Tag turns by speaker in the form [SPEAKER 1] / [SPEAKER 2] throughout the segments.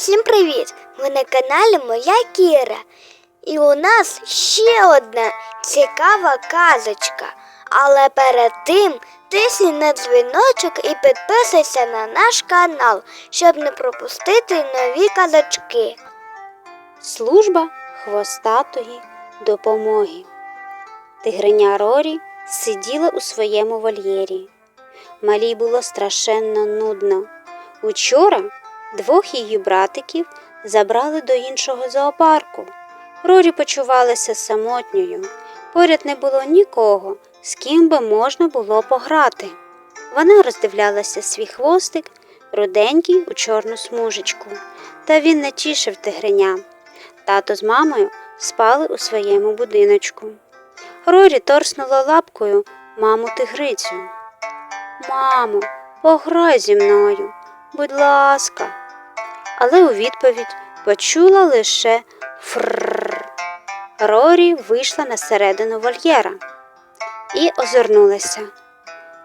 [SPEAKER 1] Всім привіт! Ви на каналі Моя Кіра. І у нас ще одна цікава казочка. Але перед тим тисни на дзвіночок і підписуйся на наш канал, щоб не пропустити нові казочки.
[SPEAKER 2] Служба хвостатої допомоги. Тигриня Рорі сиділа у своєму вольєрі. Малій було страшенно нудно. Учора двох її братиків забрали до іншого зоопарку. Рорі почувалася самотньою. Поряд не було нікого, з ким би можна було пограти. Вона роздивлялася свій хвостик, руденький у чорну смужечку, та він не тішив тигриня. Тато з мамою спали у своєму будиночку. Рорі торснула лапкою маму тигрицю. Мамо, пограй зі мною, будь ласка. Але у відповідь почула лише фрррр. Рорі вийшла на середину вольєра і озирнулася.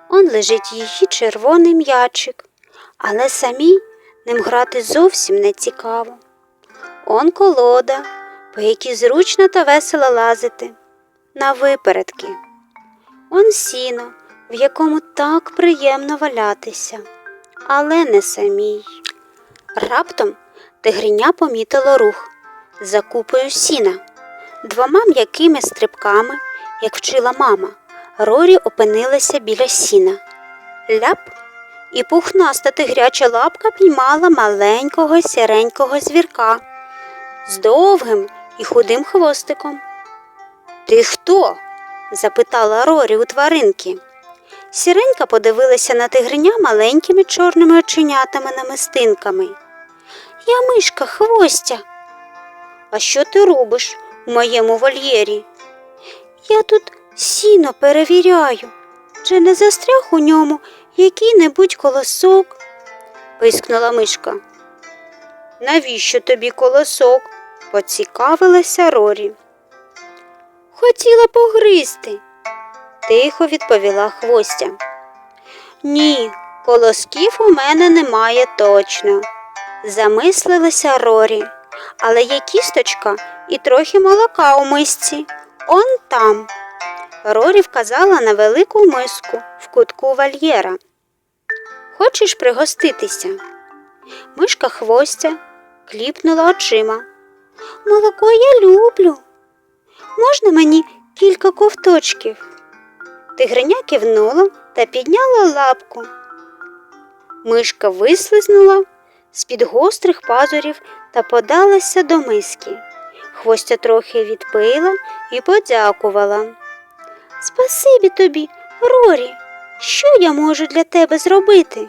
[SPEAKER 2] Он лежить її червоний м'ячик, але самій ним грати зовсім не цікаво. Он колода, по якій зручно та весело лазити, на випередки. Он сіно, в якому так приємно валятися, але не самій. Раптом тигриня помітила рух за купою сіна. Двома м'якими стрибками, як вчила мама, Рорі опинилася біля сіна. Ляп, і пухнаста тигряча лапка піймала маленького сіренького звірка з довгим і худим хвостиком. Ти хто? запитала Рорі у тваринки. Сіренька подивилася на тигриня маленькими чорними оченятами намистинками. Я мишка хвостя. А що ти робиш у моєму вольєрі? Я тут сіно перевіряю, чи не застряг у ньому який-небудь колосок, пискнула мишка. Навіщо тобі колосок? поцікавилася Рорі. Хотіла погризти, тихо відповіла хвостя. Ні, колосків у мене немає точно, замислилася Рорі, але є кісточка і трохи молока у мисці. Он там. Рорі вказала на велику миску в кутку вольєра. Хочеш пригоститися? Мишка хвостя кліпнула очима. Молоко я люблю. Можна мені кілька ковточків? Тигриня кивнула та підняла лапку. Мишка вислизнула з-під гострих пазурів та подалася до миски. Хвостя трохи відпила і подякувала. Спасибі тобі, Рорі, що я можу для тебе зробити?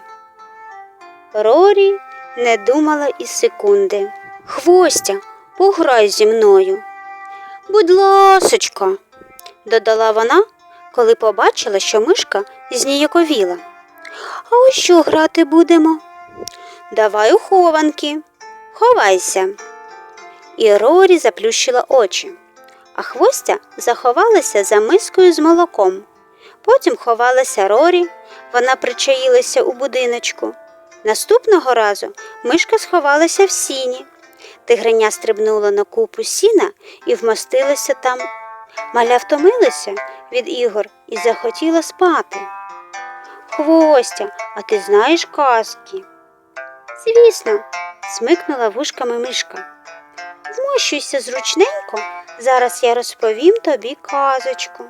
[SPEAKER 2] Рорі не думала і секунди. Хвостя, пограй зі мною. Будь ласочка, додала вона, коли побачила, що мишка зніяковіла. А ось що грати будемо? Давай у хованки, ховайся. І Рорі заплющила очі, а хвостя заховалася за мискою з молоком. Потім ховалася Рорі, вона причаїлася у будиночку. Наступного разу мишка сховалася в сіні. Тигриня стрибнула на купу сіна і вмостилася там. Маля втомилася від ігор і захотіла спати. Хвостя, а ти знаєш казки? Звісно, смикнула вушками мишка. Змощуйся зручненько, зараз я розповім тобі казочку.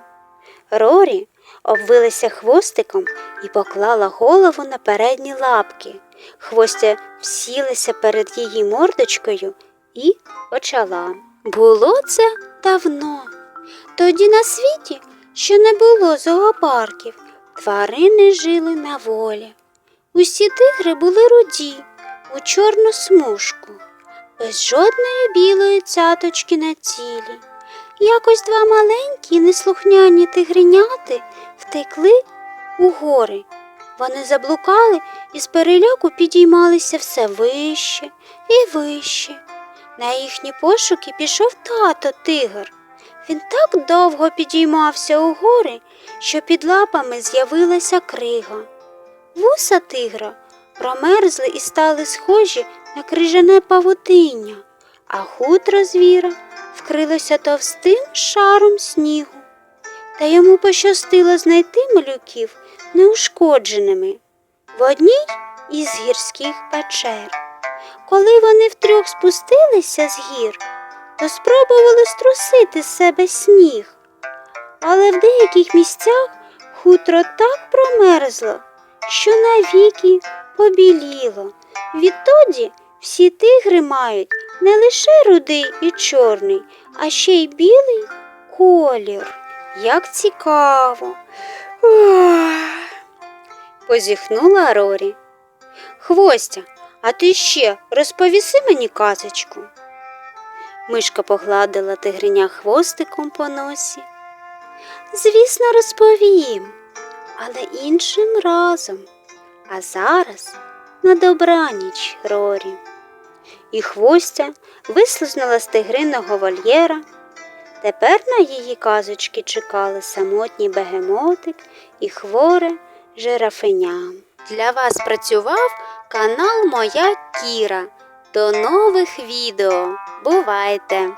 [SPEAKER 2] Рорі обвилася хвостиком і поклала голову на передні лапки. Хвостя всілася перед її мордочкою і почала. Було це давно. Тоді на світі ще не було зоопарків, тварини жили на волі. Усі тигри були руді, у чорну смужку, без жодної білої цяточки на тілі. Якось два маленькі неслухняні тигриняти втекли у гори. Вони заблукали і з переляку підіймалися все вище і вище. На їхні пошуки пішов тато тигр. Він так довго підіймався у гори, що під лапами з'явилася крига. Вуса тигра промерзли і стали схожі на крижане павутиння, а хутро звіра вкрилося товстим шаром снігу. Та йому пощастило знайти малюків неушкодженими в одній із гірських печер. Коли вони втрьох спустилися з гір, то спробували струсити з себе сніг. Але в деяких місцях хутро так промерзло, що навіки побіліло. Відтоді всі тигри мають не лише рудий і чорний, а ще й білий колір. Як цікаво. Позіхнула Рорі. Хвостя, а ти ще розповіси мені казочку. Мишка погладила тигриня хвостиком по носі. Звісно, розповім, але іншим разом. А зараз на добраніч, Рорі. І хвостя вислизнула з тигриного вольєра. Тепер на її казочки чекали самотній бегемотик і хворе жирафеня. Для вас працював канал Моя Кіра. До нових відео. Бувайте!